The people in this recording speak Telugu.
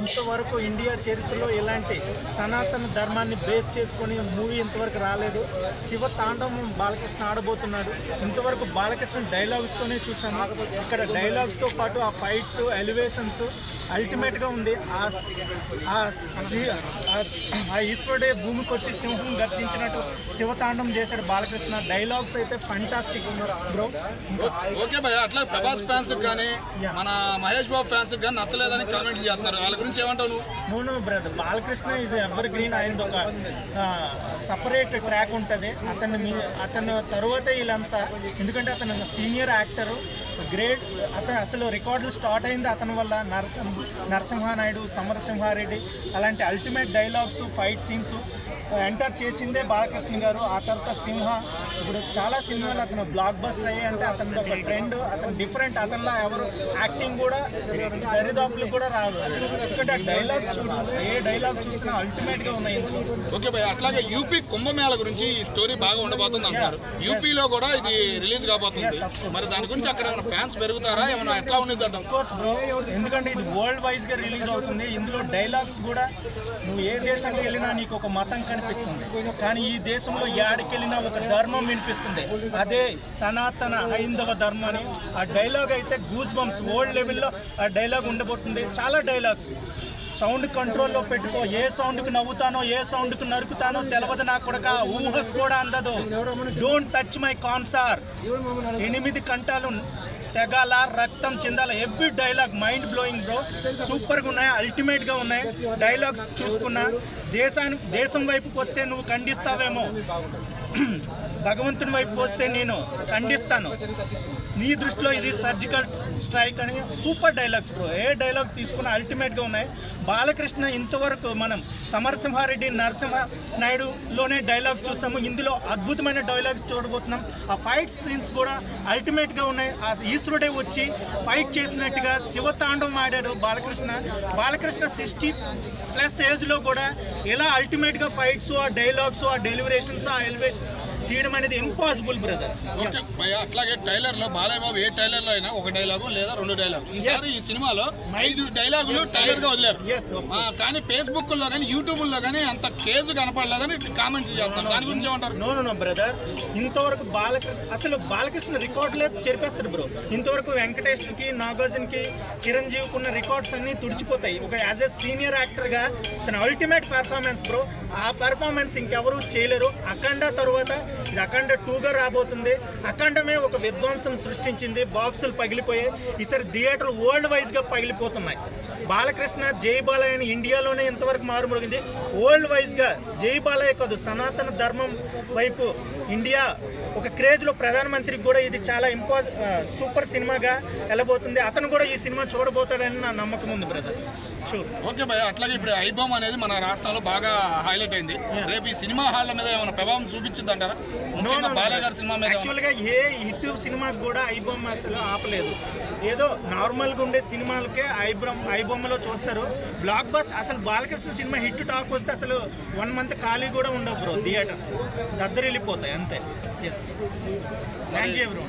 ఇంతవరకు ఇండియా చరిత్రలో ఇలాంటి సనాతన ధర్మాన్ని బేస్ చేసుకొని మూవీ ఇంతవరకు రాలేదు. శివ తాండవం బాలకృష్ణ ఆడబోతున్నాడు. ఇంతవరకు బాలకృష్ణ డైలాగ్స్తోనే చూసాము ఇక్కడ డైలాగ్స్తో పాటు ఆ ఫైట్స్ ఎలివేషన్స్ అల్టిమేట్గా ఉంది. ఆ ఈశ్వరుడే భూమికి వచ్చి సింహం గర్జించినట్టు శివతాండం చేశాడు బాలకృష్ణ. డైలాగ్స్ అయితే ఫంటాస్టిక్ బ్రో. ఓకే భయ అట్లా ప్రభాస్ ఫ్యాన్స్ కానీ మన మహేష్ బాబు ఫ్యాన్స్ కానీ నచ్చలేదని కామెంట్ చేస్తున్నారు. వాళ్ళ గురించి ఏమంటావు నువ్వు? నూనె brother Balakrishna is evergreen ఆయన ఒక సపరేట్ ట్రాక్ ఉంటుంది. అతను మీ అతను తరువాత వీళ్ళంతా ఎందుకంటే అతను సీనియర్ యాక్టరు గ్రేట్. అతను అసలు రికార్డులు స్టార్ట్ అయింది అతని వల్ల. నరసింహ నరసింహానాయుడు సమరసింహారెడ్డి అలాంటి ultimate dialogues fight scenes enter చేసిందే బాలకృష్ణ గారు. ఆ తర్వాత సింహ. ఇప్పుడు చాలా సినిమాలు అతను బ్లాక్ బస్టర్ అయ్యాయి అంటే అతని ఒక ట్రెండ్ అతను డిఫరెంట్ అతనిలా ఎవరు యాక్టింగ్ కూడా దరిదాపులు కూడా రాదు ఎందుకంటే డైలాగ్ చూడు ఏ డైలాగ్ చూసినా అల్టిమేట్గా ఉన్నాయి ఓకే భయ అట్లాగే యూపీ కుంభమేళ గురించి ఈ స్టోరీ బాగా ఉండబోతుంది అంటున్నారు. యూపీలో కూడా ఇది రిలీజ్ కాబోతుంది. మరి దాని గురించి అక్కడ ఫ్యాన్స్ పెరుగుతారా? ఏమైనా ఎట్లా ఉండేది అంటే కోర్స్ బ్రో ఎందుకంటే ఇది వరల్డ్ వైజ్గా రిలీజ్ అవుతుంది. ఇందులో డైలాగ్స్ కూడా నువ్వు ఏ దేశానికి వెళ్ళినా నీకు ఒక మతం కనిపిస్తుంది. కానీ ఈ దేశంలో యాడికి వెళ్ళినా ఒక ధర్మం వినిపిస్తుంది. అదే సనాతన హైందవ ధర్మం అని ఆ డైలాగ్ అయితే గూస్ బంప్స్ వరల్డ్ లెవెల్లో ఆ డైలాగ్ ఉండబోతుంది. చాలా డైలాగ్స్ సౌండ్ కంట్రోల్లో పెట్టుకో. ఏ సౌండ్కి నవ్వుతానో ఏ సౌండ్కి నరుకుతానో తెలవదు నాకు కొడక. ఊహకు కూడా అందదు. డోంట్ టచ్ మై కాన్సార్ ఎనిమిది కంటాలు తెగాల రక్తం చెందాల every dialogue mind blowing bro. సూపర్గా ఉన్నాయి అల్టిమేట్గా ఉన్నాయి. డైలాగ్స్ చూసుకున్నా. దేశాన్ని దేశం వైపుకి వస్తే నువ్వు ఖండిస్తావేమో. భగవంతుని వైపు వస్తే నేను ఖండిస్తాను. నీ దృష్టిలో ఇది సర్జికల్ స్ట్రైక్ అని సూపర్ డైలాగ్స్ బ్రో ఏ డైలాగ్ తీసుకున్నా అల్టిమేట్గా ఉన్నాయి. బాలకృష్ణ ఇంతవరకు మనం సమరసింహారెడ్డి నరసింహ నాయుడులోనే డైలాగ్ చూసాము. ఇందులో అద్భుతమైన డైలాగ్స్ చూడబోతున్నాం. ఆ ఫైట్ సీన్స్ కూడా అల్టిమేట్గా ఉన్నాయి. ఆ ఈశ్వరుడే వచ్చి ఫైట్ చేసినట్టుగా శివతాండవం ఆడాడు బాలకృష్ణ. బాలకృష్ణ సిక్స్టీ ప్లస్ ఏజ్లో కూడా ఎలా అల్టిమేట్గా ఫైట్స్ ఆ డైలాగ్స్ ఆ డెలివరేషన్స్ ఆ ఎలివేషన్స్ తీయడం అనేది ఇంపాసిబుల్ బ్రదర్ ఓకే భయ అట్లాగే టైలర్లో బాలయ్య బాబు ఏ టైలర్లో అయినా ఒక డైలాగు లేదా రెండు డైలాగు ఈసారి ఈ సినిమాలో ఐదు డైలాగులు టైలర్గా వదిలేరు. కానీ ఫేస్బుక్లో కానీ యూట్యూబ్లో కానీ అంత కేసు కనపడలేదని కామెంట్ చేస్తారు దాని గురించి ఏమంటారు? నో నో బ్రదర్ ఇంతవరకు బాలకృష్ణ అసలు బాలకృష్ణ రికార్డులే చెరిపేస్తాడు బ్రో ఇంతవరకు వెంకటేష్కి నాగార్జున్కి చిరంజీవికి ఉన్న రికార్డ్స్ అన్ని తుడిచిపోతాయి. ఒక యాజ్ ఎ సీనియర్ యాక్టర్గా తన అల్టిమేట్ పెర్ఫార్మెన్స్ బ్రో ఆ పెర్ఫార్మెన్స్ ఇంకెవరూ చేయలేరు. అఖండ తరువాత ఇది అఖండ టూగా రాబోతుంది. అఖండమే ఒక విధ్వంసం సృష్టించింది. బాక్సులు పగిలిపోయాయి. ఈసారి థియేటర్లు వరల్డ్ వైజ్గా పగిలిపోతున్నాయి. బాలకృష్ణ జై బాలయ్య అని ఇండియాలోనే ఇంతవరకు మారుమరుగింది వరల్డ్ వైజ్గా జై బాలయ్య కాదు సనాతన ధర్మం వైపు ఇండియా ఒక క్రేజ్లో ప్రధానమంత్రికి కూడా ఇది చాలా ఇంపా సూపర్ సినిమాగా వెళ్ళబోతుంది అతను కూడా ఈ సినిమా చూడబోతాడని నా నమ్మకం ఉంది బ్రదర్ షూర్ ఓకే భయ అట్లాగే ఇప్పుడు ఐబొమ్మ అనేది మన రాష్ట్రంలో బాగా హైలైట్ అయింది. రేపు ఈ సినిమా హాల్ల మీద ఏమైనా ప్రభావం చూపించింది యాక్చువల్గా ఏ హిట్ సినిమాకి కూడా ఐబొమ్మ అసలు ఆపలేదు. ఏదో నార్మల్గా ఉండే సినిమాలకే ఐబ్రమ్ ఐబొమ్మలో చూస్తారు. బ్లాక్ బస్ట్ అసలు బాలకృష్ణ సినిమా హిట్ టాక్ వస్తే అసలు వన్ మంత్ ఖాళీ కూడా ఉండవు బ్రో థియేటర్స్ దద్దరిల్లిపోతాయి అంతే. Yes thank you bro